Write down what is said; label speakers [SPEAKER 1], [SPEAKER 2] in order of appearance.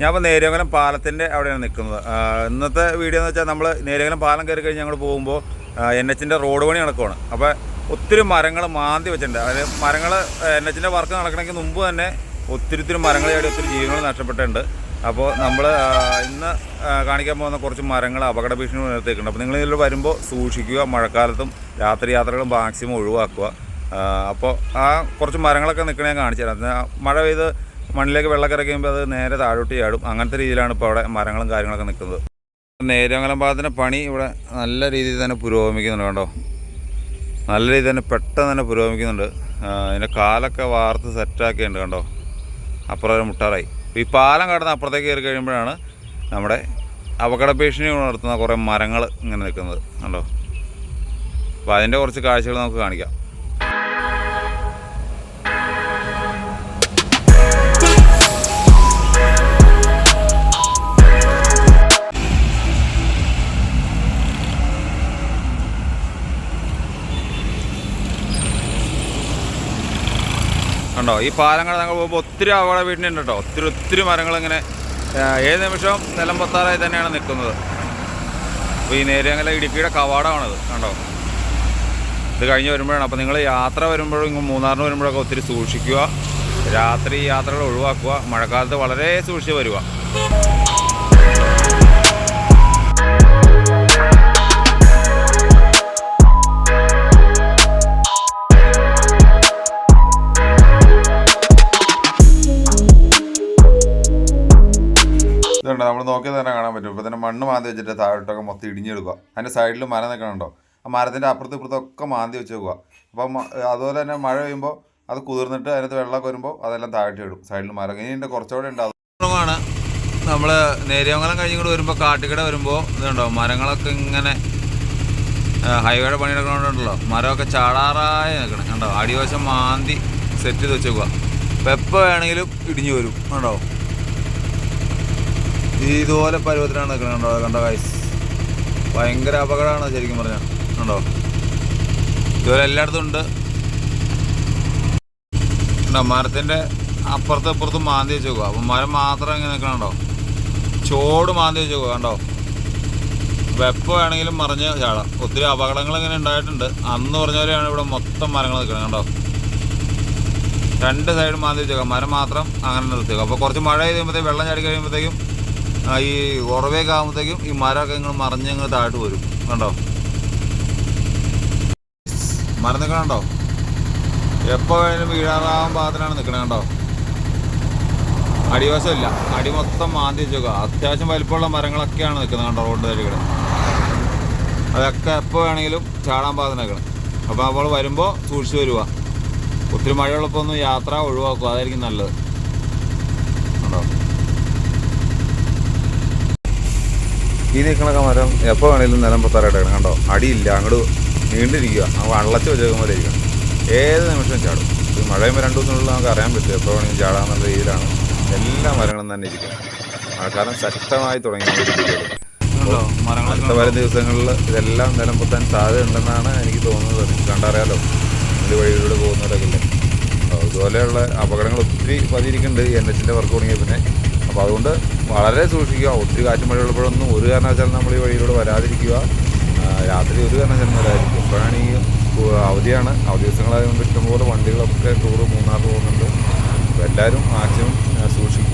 [SPEAKER 1] ഞാൻ ഇപ്പോൾ നേരിയമംഗലം പാലത്തിന്റെ അവിടെയാണ് നിൽക്കുന്നത് ഇന്നത്തെ വീഡിയോ എന്ന് വെച്ചാൽ നമ്മൾ നേരിയമംഗലം പാലം കയറി കഴിഞ്ഞ് ഞങ്ങൾ പോകുമ്പോൾ എൻ എച്ചിന്റെ റോഡ് പണി നടക്കുവാണ്. അപ്പോൾ ഒത്തിരി മരങ്ങൾ മാന്തി വെച്ചിട്ടുണ്ട്. അതായത് മരങ്ങൾ എൻ എച്ചിന്റെ വർക്ക് നടക്കണമെങ്കിൽ മുമ്പ് തന്നെ ഒത്തിരി ഒത്തിരി മരങ്ങൾ ചാടി ഒത്തിരി ജീവങ്ങൾ നഷ്ടപ്പെട്ടിട്ടുണ്ട്. അപ്പോൾ നമ്മൾ ഇന്ന് കാണിക്കാൻ പോകുന്ന കുറച്ച് മരങ്ങൾ അപകട ഭീഷണി ഉയർത്തിയിട്ടുണ്ട് അപ്പോൾ നിങ്ങൾ ഇതിൽ വരുമ്പോൾ സൂക്ഷിക്കുക മഴക്കാലത്തും രാത്രി യാത്രകളും മാക്സിമം ഒഴിവാക്കുക. അപ്പോൾ ആ കുറച്ച് മരങ്ങളൊക്കെ നിൽക്കണേ കാണിച്ചു തരാം. മഴ പെയ്ത് മണ്ണിലേക്ക് വെള്ളം കഴിയുമ്പോൾ അത് നേരെ താഴോട്ട് ചാടും. അങ്ങനത്തെ രീതിയിലാണ് ഇപ്പോൾ അവിടെ മരങ്ങളും കാര്യങ്ങളൊക്കെ നിൽക്കുന്നത്. നേരമംഗലം ഭാഗത്തിന്റെ പണി ഇവിടെ നല്ല രീതിയിൽ തന്നെ പുരോഗമിക്കുന്നുണ്ട് കണ്ടോ? നല്ല രീതിയിൽ തന്നെ പെട്ടെന്ന് തന്നെ പുരോഗമിക്കുന്നുണ്ട്. അതിന്റെ കാലൊക്കെ വാർത്ത് സെറ്റാക്കിയുണ്ട് കണ്ടോ? അപ്പുറം ഒരു മുട്ടാറായി. ഈ പാലം കടന്ന് അപ്പുറത്തേക്ക് കയറി കഴിയുമ്പോഴാണ് നമ്മുടെ അപകട ഭീഷണി ഉണർത്തുന്ന കുറേ മരങ്ങൾ ഇങ്ങനെ നിൽക്കുന്നത് കണ്ടോ? അപ്പോൾ അതിന്റെ കുറച്ച് കാഴ്ചകൾ നമുക്ക് കാണിക്കാം. കണ്ടോ ഈ പാലങ്ങൾ ഞങ്ങൾ പോകുമ്പോൾ ഒത്തിരി അപകട ഉണ്ട് കേട്ടോ. ഒത്തിരി ഒത്തിരി മരങ്ങൾ ഇങ്ങനെ ഏത് നിമിഷവും നിലം പൊത്താറായി തന്നെയാണ് നിൽക്കുന്നത്. അപ്പോൾ ഈ നേരിയങ്ങല ഇടുക്കിയുടെ കവാടമാണത് കണ്ടോ? ഇത് കഴിഞ്ഞ് വരുമ്പോഴാണ്. അപ്പോൾ നിങ്ങൾ യാത്ര വരുമ്പോഴും ഇങ്ങ് മൂന്നാറിന് വരുമ്പോഴൊക്കെ ഒത്തിരി സൂക്ഷിക്കുക രാത്രി യാത്രകൾ ഒഴിവാക്കുക മഴക്കാലത്ത് വളരെ സൂക്ഷിച്ച് വരിക ഇതുണ്ട് നമ്മൾ നോക്കിയാൽ തന്നെ കാണാൻ പറ്റും. ഇപ്പോൾ തന്നെ മണ്ണ് മാന്തി വെച്ചിട്ട് താഴോട്ടൊക്കെ മൊത്തം ഇടിഞ്ഞെടുക്കുക. അതിന്റെ സൈഡിൽ മരം നിൽക്കണുണ്ടോ? ആ മരത്തിന്റെ അപ്പുറത്തും ഇപ്പുറത്തും ഒക്കെ മാന്തി വെച്ചേക്കുക അപ്പം അതുപോലെ തന്നെ മഴ പെയ്യുമ്പോൾ അത് കുതിർന്നിട്ട് അതിനകത്ത് വെള്ളമൊക്കെ വരുമ്പോൾ അതെല്ലാം താഴ്ത്തി ഇടും. സൈഡിൽ മരം. ഇനി കുറച്ചുകൂടെ ഉണ്ട്. അതുമാണ് നമ്മൾ നേരിയമംഗലം കഴിഞ്ഞിങ്ങോട്ട് വരുമ്പോൾ കാട്ടിക്കട വരുമ്പോൾ ഇതുണ്ടോ? മരങ്ങളൊക്കെ ഇങ്ങനെ ഹൈവേയുടെ പണി നടക്കണോണ്ടല്ലോ മരമൊക്കെ ചാടാറായി നിൽക്കണം. കണ്ടോ? അടിവശം മാന്തി സെറ്റ് ചെയ്ത് വെച്ചേക്കുക അപ്പോൾ എപ്പോൾ വേണമെങ്കിലും ഇടിഞ്ഞു വരും. കണ്ടോ? ഇതുപോലെ പരുവത്തിലാണ് നിൽക്കുന്നത് കണ്ടോ കണ്ടോ ഗൈസ് ഭയങ്കര അപകടമാണ് ശരിക്കും പറഞ്ഞാൽ കണ്ടോ? ഇതുപോലെ എല്ലായിടത്തും ഉണ്ട്. കണ്ടോ മരത്തിന്റെ അപ്പുറത്തും ഇപ്പുറത്തും മാന്തി വെച്ച് നോക്കുക അപ്പം മരം മാത്രം ഇങ്ങനെ നിൽക്കണുണ്ടോ? ചോട് മാന്തി വെച്ച് നോക്കുക കണ്ടോ? വെപ്പ് വേണമെങ്കിലും മറിഞ്ഞ് ചാടാം. ഒത്തിരി അപകടങ്ങൾ ഇങ്ങനെ ഉണ്ടായിട്ടുണ്ട്. അന്ന് പറഞ്ഞ പോലെയാണ് ഇവിടെ മൊത്തം മരങ്ങൾ നിൽക്കുന്നത് കണ്ടോ? രണ്ട് സൈഡ് മാന്തി വെച്ചേക്കാം മരം മാത്രം അങ്ങനെ നിർത്തിയേക്കാം അപ്പോൾ കുറച്ച് മഴ കഴിയുമ്പോഴത്തേക്കും വെള്ളം ചാടി കഴിയുമ്പോഴത്തേക്കും ഈ ഉറവേക്ക് ആകുമ്പോഴത്തേക്കും ഈ മരമൊക്കെ ഇങ്ങനെ മറിഞ്ഞ് ഇങ്ങനെ താഴോട്ട് വരും. കണ്ടോ? മരം നിൽക്കണുണ്ടോ എപ്പോൾ വേണേലും വീഴാറാവാൻ പാകത്തിനാണ് നിൽക്കണത് കണ്ടോ? അടിവശമില്ല. അടി മൊത്തം മാന്തി വെച്ചേക്കുക അത്യാവശ്യം വലിപ്പമുള്ള മരങ്ങളൊക്കെയാണ് നിൽക്കുന്നത് കണ്ടോ റോഡ് തരികട അതൊക്കെ എപ്പോൾ വേണമെങ്കിലും ചാടാൻ പാകത്തിന് നിൽക്കണം അപ്പോൾ അവൾ വരുമ്പോൾ സൂക്ഷിച്ച് വരിക ഒത്തിരി മഴയുള്ളപ്പോൾ ഒന്ന് യാത്ര ഒഴിവാക്കുക. അതായിരിക്കും നല്ലത്. ഈ നിൽക്കണൊക്കെ മരം എപ്പോൾ വേണേലും നിലം പൊത്താറായിട്ട് കിടക്കണം കണ്ടോ? അടിയില്ല. അങ്ങോട്ട് നീണ്ടിരിക്കുക ആ വള്ളച്ച് വെച്ചേക്കും പോലെ ഇരിക്കണം. ഏത് നിമിഷം ചാടും. ഈ മഴയുമ്പോൾ രണ്ടു ദിവസത്തിനുള്ളിൽ നമുക്ക് അറിയാൻ പറ്റും. എപ്പോൾ വേണമെങ്കിലും ചാടാമെന്നുള്ള രീതിയിലാണ് എല്ലാ മരങ്ങളും തന്നെ ഇരിക്കുന്നത്. മഴക്കാലം ശക്തമായി തുടങ്ങി അടുത്ത വരും ദിവസങ്ങളിൽ ഇതെല്ലാം നിലം പൊത്താൻ സാധ്യതയുണ്ടെന്നാണ് എനിക്ക് തോന്നുന്നത്. കണ്ടറിയാലോ? ഇതിന്റെ വഴികളിലൂടെ പോകുന്നവരൊക്കെ ഇല്ലേ? അതുപോലെയുള്ള അപകടങ്ങൾ ഒത്തിരി പതിയിരിക്കുന്നുണ്ട്. എൻ എച്ചിന്റെ വർക്ക് തുടങ്ങിയ പിന്നെ അപ്പോൾ അതുകൊണ്ട് വളരെ സൂക്ഷിക്കുക. ഒത്തിരി കാറ്റ് മഴയുള്ളപ്പോഴൊന്നും ഒരു കാരണവശാലും നമ്മൾ ഈ വഴിയിലൂടെ വരാതിരിക്കുക. രാത്രി ഒരു കാരണവശാലും വരാതിരിക്കുക. ഇപ്പോഴാണ് ഈ അവധിയാണ്. അവധി ദിവസങ്ങളായതുകൊണ്ട് ഇഷ്ടംപോലെ വണ്ടികളൊക്കെ ടൂറ് മൂന്നാർ പോകുന്നുണ്ട്. അപ്പോൾ എല്ലാവരും മാക്സിമം സൂക്ഷിക്കുക.